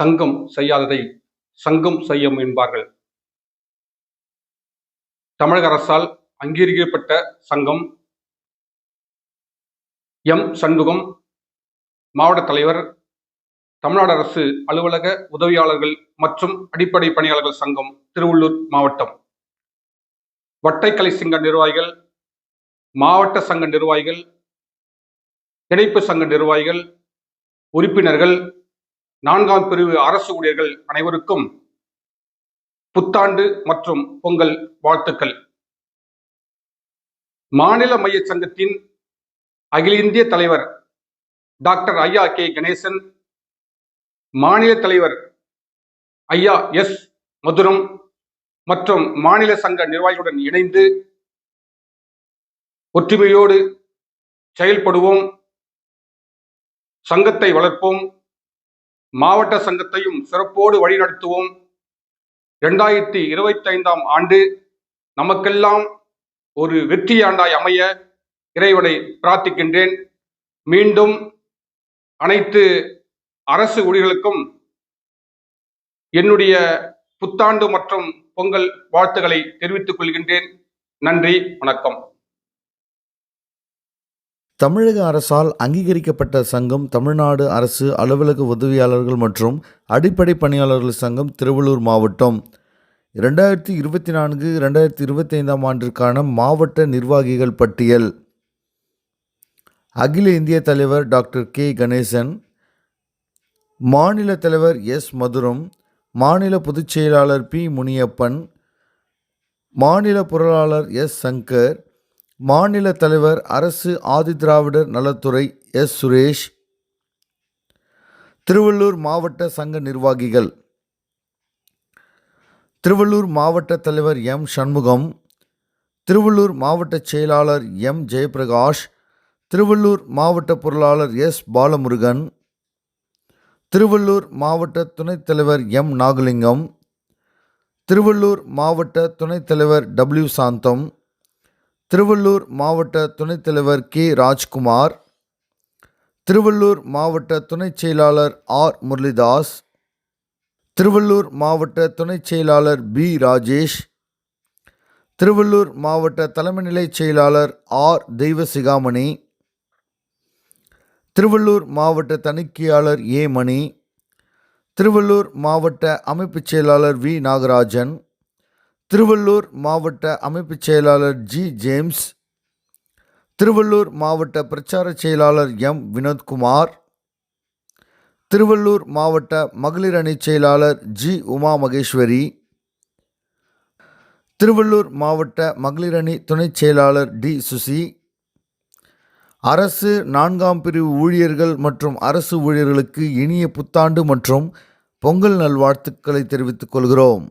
தங்கம் செய்யாததை சங்கம் செய்யும் என்பார்கள். தமிழக அரசால் அங்கீகரிக்கப்பட்ட சங்கம் எம். சண்முகம் மாவட்ட தலைவர் தமிழ்நாடு அரசு அலுவலக உதவியாளர்கள் மற்றும் அடிப்படை பணியாளர்கள் சங்கம் திருவள்ளூர் மாவட்டம். வட்டைக்கலை சங்க நிர்வாகிகள் மாவட்ட சங்க நிர்வாகிகள் இணைப்பு சங்க நிர்வாகிகள் உறுப்பினர்கள் நான்காம் பிரிவு அரசு ஊழியர்கள் அனைவருக்கும் புத்தாண்டு மற்றும் பொங்கல் வாழ்த்துக்கள். மாநில மைய சங்கத்தின் அகில இந்திய தலைவர் டாக்டர் ஐயா கே கணேசன் மாநில தலைவர் ஐயா எஸ் மதுரம் மற்றும் மாநில சங்க நிர்வாகிகளுடன் இணைந்து ஒற்றுமையோடு செயல்படுவோம் சங்கத்தை வளர்ப்போம் மாவட்ட சங்கத்தையும் சிறப்போடு வழிநடத்துவோம். இரண்டாயிரத்தி இருபத்தி ஐந்தாம் ஆண்டு நமக்கெல்லாம் ஒரு வெற்றி ஆண்டாய் அமைய இறைவனை பிரார்த்திக்கின்றேன். மீண்டும் அனைத்து அரசு ஊழியர்களுக்கும் என்னுடைய புத்தாண்டு மற்றும் பொங்கல் வாழ்த்துக்களை தெரிவித்துக் கொள்கின்றேன். நன்றி வணக்கம். தமிழக அரசால் அங்கீகரிக்கப்பட்ட சங்கம் தமிழ்நாடு அரசு அலுவலக உதவியாளர்கள் மற்றும் அடிப்படை பணியாளர்கள் சங்கம் திருவள்ளூர் மாவட்டம். ரெண்டாயிரத்தி இருபத்தி நான்கு ரெண்டாயிரத்தி இருபத்தி ஐந்தாம் ஆண்டிற்கான மாவட்ட நிர்வாகிகள் பட்டியல். அகில இந்திய தலைவர் டாக்டர் கே. கணேசன் மாநில தலைவர் எஸ். மதுரம் மாநில பொதுச் செயலாளர் பி. முனியப்பன் மாநில பொருளாளர் எஸ். சங்கர் மாநில தலைவர் அரசு ஆதிதிராவிடர் நலத்துறை எஸ். சுரேஷ் திருவள்ளூர் மாவட்ட சங்க நிர்வாகிகள் திருவள்ளூர் மாவட்ட தலைவர் எம். சண்முகம் திருவள்ளூர் மாவட்ட செயலாளர் எம். ஜெயபிரகாஷ் திருவள்ளூர் மாவட்ட பொருளாளர் எஸ். பாலமுருகன் திருவள்ளூர் மாவட்ட துணைத் தலைவர் எம். நாகலிங்கம் திருவள்ளூர் மாவட்ட துணைத் தலைவர் டபிள்யூ. சாந்தம் திருவள்ளூர் மாவட்ட துணைத் தலைவர் கே. ராஜ்குமார் திருவள்ளூர் மாவட்ட துணைச் செயலாளர் ஆர். முரளிதாஸ் திருவள்ளூர் மாவட்ட துணைச் செயலாளர் பி. ராஜேஷ் திருவள்ளூர் மாவட்ட தலைமை நிலைச் செயலாளர் ஆர். தெய்வசிகாமணி திருவள்ளூர் மாவட்ட தணிக்கையாளர் ஏ. மணி திருவள்ளூர் மாவட்ட அமைப்புச் செயலாளர் வி. நாகராஜன் திருவள்ளூர் மாவட்ட அமைப்புச் செயலாளர் ஜி ஜேம்ஸ் திருவள்ளூர் மாவட்ட பிரச்சார செயலாளர் எம் வினோத்குமார் திருவள்ளூர் மாவட்ட மகளிர் அணி செயலாளர் ஜி உமா மகேஸ்வரி திருவள்ளூர் மாவட்ட மகளிர் அணி துணைச் செயலாளர் டி சுசி அரசு நான்காம் பிரிவு ஊழியர்கள் மற்றும் அரசு ஊழியர்களுக்கு இனிய புத்தாண்டு மற்றும் பொங்கல் நல்வாழ்த்துக்களை தெரிவித்துக் கொள்கிறோம்.